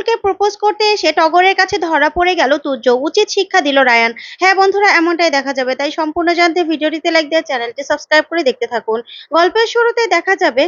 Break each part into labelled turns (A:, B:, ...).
A: পারুলকে propose করতে এসে টগরের কাছে ধরা পড়ে গেল তুর্য উচিত শিক্ষা দিল রায়ান। হ্যাঁ বন্ধুরা, এমনটাই দেখা যাবে। তাই সম্পূর্ণ জানতে ভিডিওটিতে লাইক দিয়ে চ্যানেলটি সাবস্ক্রাইব করে দেখতে থাকুন। গল্পের শুরুতে দেখা যাবে,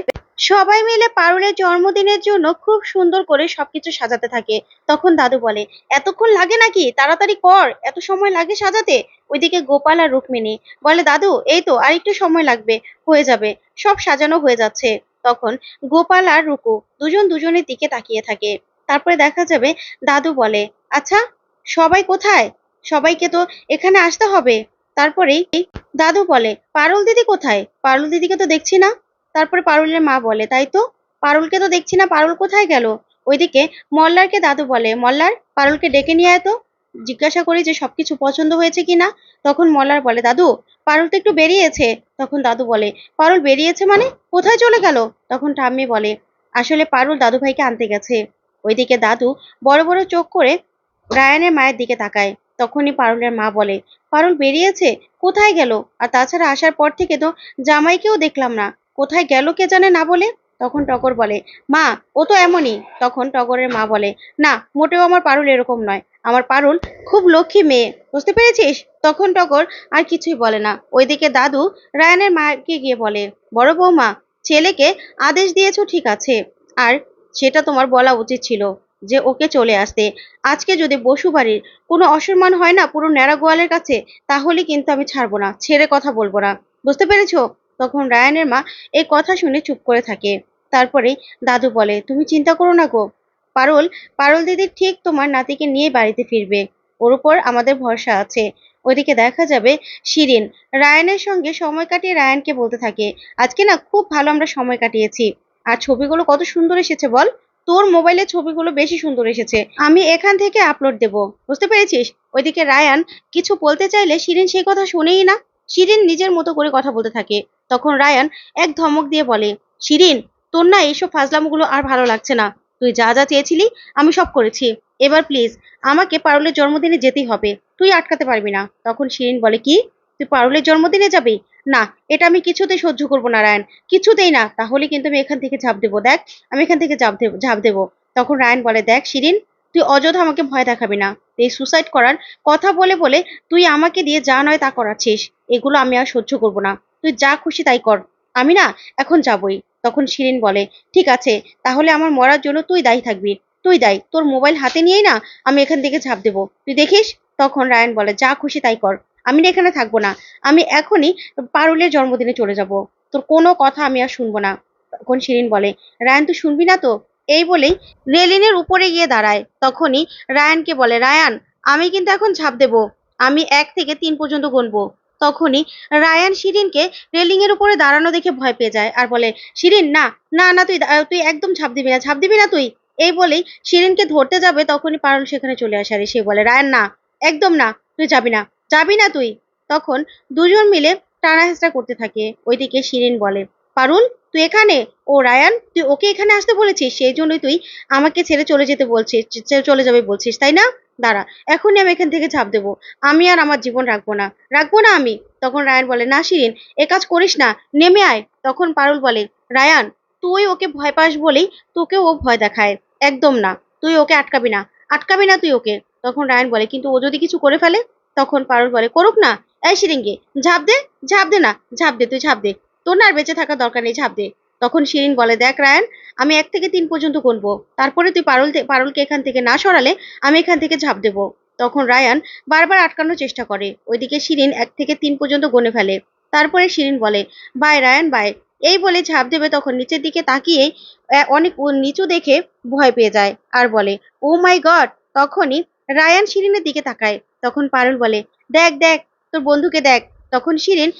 A: সবাই মিলে পারুলের জন্মদিনের জন্য খুব সুন্দর করে সবকিছু সাজাতে থাকে। তখন দাদু বলে, এতক্ষণ লাগে নাকি? তাড়াতাড়ি কর, এত সময় লাগে সাজাতে? ওইদিকে গোপাল আর রুক্মিণী বলে, দাদু, এই তো আর একটু সময় লাগবে, হয়ে যাবে, সব সাজানো হয়ে যাচ্ছে। তখন গোপাল আর রুকু দুজন দুজনের দিকে তাকিয়ে থাকে। তারপরে দেখা যাবে দাদু বলে আচ্ছা সবাই কোথায়? সবাইকে তো এখানে আসতে হবে। তারপরেই দাদু বলে, পারুল দিদি কোথায়? পারুল দিদিকে তো দেখছি না। তারপরে পারুলের মা বলে, তাই তো? পারুলকে তো দেখছি না, পারুল কোথায় গেল? ওইদিকে মল্লারকে দাদু বলে, মল্লার, পারুলকে ডেকে নিয়ে আয় তো। জিজ্ঞাসা করি যে সবকিছু পছন্দ হয়েছে কিনা তখন মল্লার বলে, দাদু, পারুল তো একটু বেরিয়েছে। তখন দাদু বলে, পারুল বেরিয়েছে মানে? কোথায় চলে গেল? তখন ঠাম্মি বলে, আসলে পারুল দাদু ভাইকে আনতে গেছে। ওইদিকে দাদু বড় বড় চোখ করে রায়ানের মায়ের দিকে তাকায়। তখনই পারুলের মা বলে, পারুল বেরিয়েছে? কোথায় গেল? আর তাছাড়া আসার পর থেকে তো জামাইকেও দেখলাম না। কোথায় গেল কে জানে না বলে? তখন টগর বলে, মা, ও তো এমনই। তখন টগরের মা বলে, না, মোটেও আমার পারুল এরকম নয়। আমার পারুল খুব লক্ষ্মী মেয়ে, বুঝতে পেরেছিস? তখন টগর আর কিছুই বলে না। ওইদিকে দাদু রায়ানের মাকে গিয়ে বলে, বড় বৌমা, ছেলেকে আদেশ দিয়েছ ঠিক আছে। আর সেটা তোমার বলা উচিত ছিল যে ওকে চলে আসতে। আজকে যদি বসু বাড়ির কোনো অসম্মান হয় না পুরো ন্যাড়া গোয়ালের কাছে, তাহলে কিন্তু আমি ছাড়বো না, ছেড়ে কথা বলব না। বুঝতে পেরেছ? তখন রায়ানের মা এই কথা শুনে চুপ করে থাকে। তারপরে দাদু বলে, তুমি চিন্তা করো না গো। পারুল পারুল দিদি ঠিক তোমার নাতিকে নিয়ে বাড়িতে ফিরবে। ওর উপর আমাদের ভরসা আছে। ওইদিকে দেখা যাবে শিরিন। রায়ানের সঙ্গে সময় কাটিয়ে রায়ানকে বলতে থাকে, আজকে না খুব ভালো আমরা সময় কাটিয়েছি। আর ছবিগুলো কত সুন্দর এসেছে বল? তোর মোবাইলে ছবিগুলো বেশি সুন্দর এসেছে। আমি এখান থেকে আপলোড দেব। বুঝতে পেরেছিস? ওইদিকে রায়ান কিছু বলতে চাইলে শিরিন সেই কথা শুনেই না। শিরিন নিজের মতো করে কথা বলতে থাকে। তখন রায়ান এক ধমক দিয়ে বলে, শিরিন, তোর না এইসব ফাজলামগুলো আর ভালো লাগছে না। তুই যা যা চেয়েছিলি, আমি সব করেছি। এবার প্লিজ আমাকে পারুলের জন্মদিনে যেতেই হবে। তুই আটকাতে পারবি না। তখন শিরিন বলে, কি? তুই পারুলের জন্মদিনে যাবি? না, এটা আমি কিছুতেই সহ্য করব না রায়ান কিছুতেই না তাহলে কিন্তু আমি এখান থেকে ঝাঁপ দেবো। দেখ, আমি এখান থেকে ঝাঁপ দেবো ঝাঁপ দেবো। তখন রায়ন বলে, দেখ, শিরিন, তুই অযথা আমাকে ভয় দেখাবি না। এই সুসাইড করার কথা বলে বলে তুই আমাকে দিয়ে যা নয় তা করাচ্ছিস। এগুলো আমি আর সহ্য করব না। তুই যা খুশি তাই কর। আমি না এখন যাবই। তখন শিরিন বলে, ঠিক আছে, তাহলে আমার মরার জন্য তুই দায়ী থাকবি। তুই দায়ী, তোর মোবাইল হাতে নিয়েই না আমি এখান থেকে ঝাঁপ দেবো। তুই দেখিস? তখন রায়ন বলে, যা খুশি তাই কর। আমি না এখানে থাকব না। আমি এখনই পারুলের জন্মদিনে চলে যাব। তোর কোনো কথা আমি আর শুনব না, তখন শিরিন বলে। রায়ান, তুই শুনবি না তো? এই বলেই রেলিনের উপরে গিয়ে দাঁড়ায়। তখনই রায়ানকে বলে, রায়ান, আমি কিন্তু এখন ঝাঁপ দেবো। আমি এক থেকে তিন পর্যন্ত গুনবো। তখনই রায়ান শিরিনকে রেলিং এর উপরে দাঁড়ানো দেখে ভয় পেয়ে যায় আর বলে, শিরিন, না না না, তুই তুই একদম ঝাঁপ দিবি না, ঝাঁপ দিবি না তুই? এই বলেই শিরিনকে ধরতে যাবে। তখনই পারুল সেখানে চলে আসে আর সে বলে, রায়ান, না, একদম না, তুই যাবি না। যাবি না তুই? তখন দুজন মিলে টানা হেঁচড়া করতে থাকে। ওইদিকে শিরিন বলে, পারুল, তুই এখানে? ও রায়ান, তুই ওকে এখানে আসতে বলেছিস? সেই জন্যই তুই আমাকে ছেড়ে চলে যেতে বলছিস চলে যাবে বলছিস, তাই না? দাঁড়া, এখনই আমি এখান থেকে ঝাঁপ দেবো। আমি আর আমার জীবন রাখব না। রাখব না আমি? তখন রায়ান বলে, না শিরিন, এ কাজ করিস না, নেমে আয়। তখন পারুল বলে, রায়ান, তুই ওকে ভয় পাস বলেই তোকে ও ভয় দেখায়। একদম না, তুই ওকে আটকাবি না আটকাবি না তুই ওকে। তখন রায়ান বলে, কিন্তু ও যদি কিছু করে ফেলে তখন পারুল বলে, করুক না। এই শিরিঙ্গি, ঝাঁপ দে ঝাঁপ দে না, ঝাঁপ দে, তুই ঝাঁপ দে। তোর না আর বেঁচে থাকার দরকার নেই, ঝাঁপ দে। তখন শিরিন বলে, দেখ রায়ান, আমি এক থেকে তিন পর্যন্ত গুনবো। তারপরে তুই পারুল পারুলকে এখান থেকে না সরালে আমি এখান থেকে ঝাঁপ দেবো। তখন রায়ান বারবার আটকানোর চেষ্টা করে। ওইদিকে শিরিন এক থেকে তিন পর্যন্ত গনে ফেলে। তারপরে শিরিন বলে, বাই রায়ান, বাই। এই বলে ঝাঁপ দেবে তখন নিচের দিকে তাকিয়ে অনেক নিচু দেখে ভয় পেয়ে যায়। আর বলে, ও মাই গড! তখনই রায়ান শিরিনের দিকে তাকায়। তখন পারুল বলে, দেখ দেখ, তোর বন্ধুকে দেখ। তখন শিরিন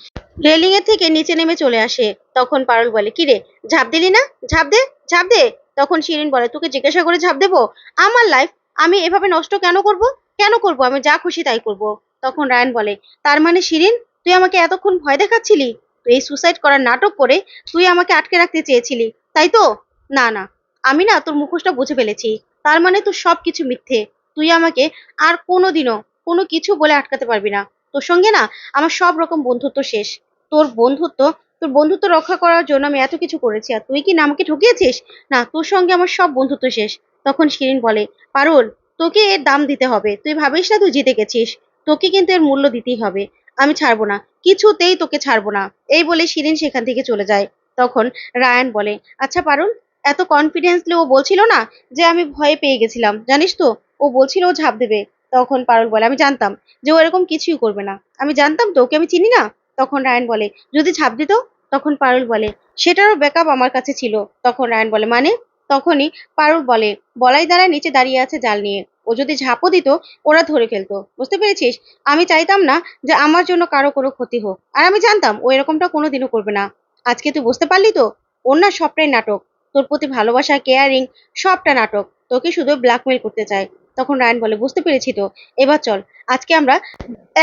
A: রেলিং এর থেকে নিচে নেমে চলে আসে। তখন পারুল বলে, কি রে, ঝাঁপ দিলি না? ঝাঁপ দে ঝাঁপ দে। তখন শিরিন বলে, তোকে জিজ্ঞাসা করে ঝাঁপ দেবো? আমার লাইফ আমি এভাবে নষ্ট কেন করব? কেন করব? আমি যা খুশি তাই করব। তখন রায়ান বলে, তার মানে শিরিন, তুই আমাকে এতক্ষণ ভয় দেখাচ্ছিলি? তুই এই সুসাইড করার নাটক করে তুই আমাকে আটকে রাখতে চেয়েছিলি, তাই তো? না না, আমি না তোর মুখোশটা বুঝে ফেলেছি। তার মানে তোর সব কিছু মিথ্যে। তুই আমাকে আর কোনোদিনও কোনো কিছু বলে আটকাতে পারবি না। তোর সঙ্গে না আমার সব রকম বন্ধুত্ব শেষ। তোর বন্ধুত্ব তোর বন্ধুত্ব রক্ষা করার জন্য আমি এত কিছু করেছি আর তুই কি না আমাকে ঠকিয়েছিস? না, তোর সঙ্গে আমার সব বন্ধুত্ব শেষ। তখন শিরিন বলে, পারুল, তোকে এর দাম দিতে হবে। তুই ভাবিস না তুই জিতে গেছিস। তোকে কিন্তু এর মূল্য দিতেই হবে। আমি ছাড়বো না। কিছুতেই তোকে ছাড়বো না। এই বলে শিরিন সেখান থেকে চলে যায়। তখন রায়ান বলে আচ্ছা পারুল, এত কনফিডেন্সলি ও বলছিল না যে আমি ভয়ে পেয়ে গেছিলাম। জানিস তো, ও বলছিল ও ঝাঁপ দেবে। তখন পারুল বলে, আমি জানতাম যে ও এরকম কিছুই করবে না। আমি জানতাম তো, ওকে আমি চিনি না? তখন রায়ান বলে, যদি ঝাঁপ দিত? তখন পারুল বলে, সেটারও ব্যাকআপ আমার কাছে ছিল। তখন রায়ান বলে মানে? তখনই পারুল বলে, বলাই দ্বারা নিচে দাঁড়িয়ে আছে জাল নিয়ে। ও যদি ঝাঁপও দিত, ওরা ধরে ফেলতো। বুঝতে পেরেছিস? আমি চাইতাম না যে আমার জন্য কারও কোনো ক্ষতি হোক। আর আমি জানতাম ও এরকমটা কোনোদিনও করবে না। আজকে তুই বুঝতে পারলি তো? ওর না সবটাই নাটক। তোর প্রতি ভালোবাসা কেয়ারিং সবটা নাটক। তোকে শুধু ব্ল্যাকমেল করতে চায়। তখন রায়ন বলে, বুঝতে পেরেছি তো। এবার চল, আজকে আমরা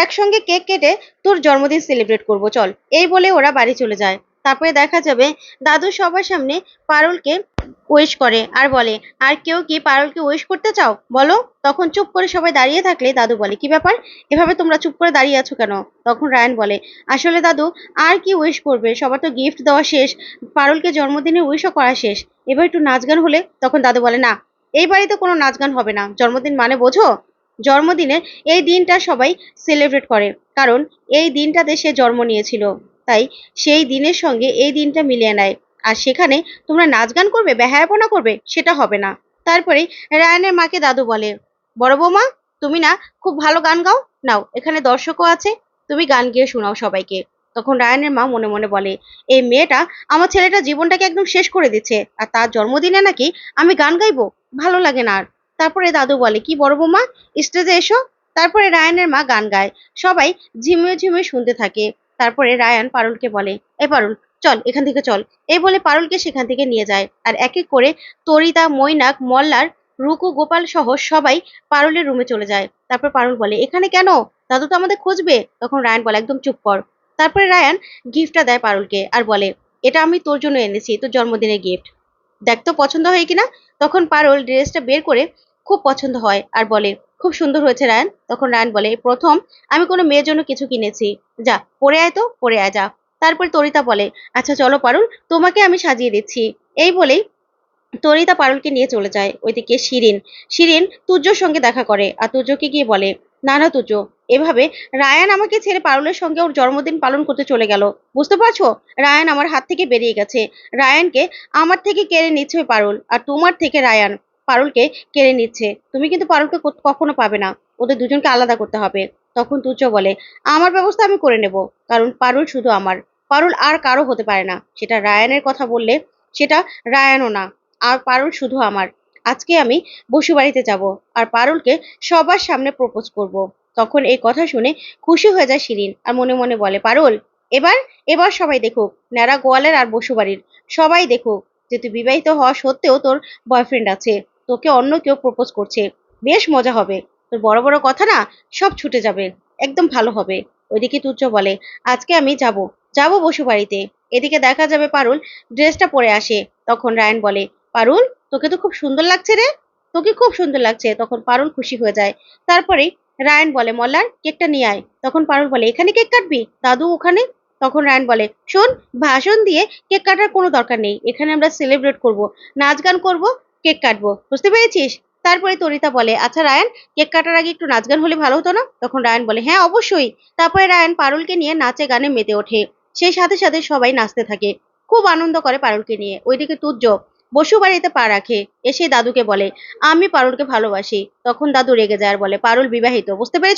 A: একসঙ্গে কেক কেটে তোর জন্মদিন সেলিব্রেট করব, চল। এই বলে ওরা বাড়ি চলে যায়। তারপরে দেখা যাবে দাদু সবার সামনে পারুলকে ওয়েশ করে আর বলে, আর কেউ কি পারুলকে ওয়েশ করতে চাও? বলো। তখন চুপ করে সবাই দাঁড়িয়ে থাকলে দাদু বলে, কি ব্যাপার? এভাবে তোমরা চুপ করে দাঁড়িয়ে আছো কেন? তখন রায়ন বলে, আসলে দাদু, আর কি ওয়েশ করবে? সবার তো গিফট দেওয়া শেষ, পারুলকে জন্মদিনে উইশও করা শেষ। এবার একটু নাচ গান হলে? তখন দাদু বলে, না এই বাড়িতে কোনো নাচ গান হবে না। জন্মদিন মানে বোঝো? জন্মদিনে এই দিনটা সবাই সেলিব্রেট করে। কারণ এই দিনটাতে সে জন্ম নিয়েছিল। তাই সেই দিনের সঙ্গে এই দিনটা মিলিয়ে নেয়। আর সেখানে তোমরা নাচ গান করবে, বেহায়াপনা করবে, সেটা হবে না। তারপরে রায়ানের মাকে দাদু বলে, বড় বৌমা, তুমি না খুব ভালো গান গাও? নাও, এখানে দর্শকও আছে। তুমি গান গিয়ে শোনাও সবাইকে। তখন রায়ানের মা মনে মনে বলে, এই মেয়েটা আমার ছেলেটা জীবনটাকে একদম শেষ করে দিচ্ছে। আর তার জন্মদিনে নাকি আমি গান গাইবো? ভালো লাগে না আর। তারপরে দাদু বলে, কি বড় বৌমা স্টেজে এসো। তারপরে রায়ানের মা গান গায়। সবাই ঝিমিয়ে ঝিমিয়ে শুনতে থাকে। তারপরে রায়ান পারুলকে বলে, এ পারুল, চল এখান থেকে চল। এই বলে পারুলকে সেখান থেকে নিয়ে যায়। আর এক এক করে তরিতা, মৈনাক, মল্লার, রুকু, গোপাল সহ সবাই পারুলের রুমে চলে যায়। তারপর পারুল বলে, এখানে কেন? দাদু তো আমাদের খুঁজবে। তখন রায়ান বলে, একদম চুপ কর। তারপরে রায়ান গিফটটা দেয় পারুলকে আর বলে, এটা আমি তোর জন্য এনেছি, তোর জন্মদিনের গিফট দেখ তো পছন্দ হয় কিনা? তখন পারুল ড্রেসটা বের করে খুব পছন্দ হয় আর বলে, খুব সুন্দর হয়েছে রায়ান। তখন রায়ান বলে, প্রথম আমি কোনো মেয়ের জন্য কিছু কিনেছি। যা, পরে আয় তো, পরে আয়, যা। তারপর তরিতা বলে আচ্ছা চলো পারুল, তোমাকে আমি সাজিয়ে দিচ্ছি। এই বলেই তরিতা পারুলকে নিয়ে চলে যায়। ওইদিকে শিরিন শিরিন তুর্যর সঙ্গে দেখা করে আর তুর্যকে গিয়ে বলে, না না তুর্য এভাবে রায়ান আমাকে ছেড়ে পারুলের সঙ্গে ওর জন্মদিন পালন করতে চলে গেল। বুঝতে পারছ? রায়ান আমার হাত থেকে বেরিয়ে গেছে। রায়ানকে আমার থেকে কেড়ে নিচ্ছে পারুল, আর তোমার থেকে রায়ান পারুলকে কেড়ে নিচ্ছে। তুমি কিন্তু পারুলকে কখনো পাবে না। ওদের দুজনকে আলাদা করতে হবে। তখন তুচ্ছ বলে, আমার ব্যবস্থা আমি করে নেব, কারণ পারুল শুধু আমার। পারুল আর কারও হতে পারে না। সেটা রায়ানের কথা বললে সেটা রায়ানও না। আর পারুল শুধু আমার। আজকে আমি বসুবাড়িতে যাব, আর পারুলকে সবার সামনে প্রপোজ করব। তখন এই কথা শুনে খুশি হয়ে যায় শিরিন আর মনে মনে বলে, পারুল, এবার এবার সবাই দেখুক, ন্যাড়া গোয়ালের আর বসুবাড়ির সবাই দেখুক যে তুই বিবাহিত হওয়া সত্ত্বেও তোর বয়ফ্রেন্ড আছে, তোকে অন্য কেউ প্রপোজ করছে। বেশ মজা হবে। তোর বড় বড় কথা না সব ছুটে যাবে, একদম ভালো হবে। ওইদিকে তুচ্ছ বলে, আজকে আমি যাব যাব বসু বাড়িতে। এদিকে দেখা যাবে পারুল ড্রেসটা পরে আসে। তখন রায়ন বলে, পারুল, তোকে তো খুব সুন্দর লাগছে রে, তোকে খুব সুন্দর লাগছে। তখন পারুল খুশি হয়ে যায়। তারপরে রায়ন বলে, মল্লার কেকটা নিয়ে আয়। তখন পারুল বলে, এখানে কেক কাটবি? দাদু ওখানে, তখন রায়ন বলে, শোন, ভাষণ দিয়ে কেক কাটার কোনো দরকার নেই। এখানে আমরা সেলিব্রেট করব, নাচ গান করব, কেক কাটবো। বুঝতে পেরেছিস? তারপরে তরিতা বলে আচ্ছা রায়ান, কেক কাটার আগে একটু নাচ গান হলে ভালো হতো না? তখন রায়ান বলে হ্যাঁ অবশ্যই। তারপরে রায়ান পারুলকে নিয়ে নাচে গানে মেতে ওঠে। সেই সাথে সাথে সবাই নাচতে থাকে। খুব আনন্দ করে পারুলকে নিয়ে। ওইদিকে তুর্য বসু বাড়িতে পা রাখে। এসে দাদুকে বলে, আমি পারুলকে ভালোবাসি। তখন দাদু রেগে যায় আর বলে, পারুল বিবাহিত, বুঝতে পেরেছ?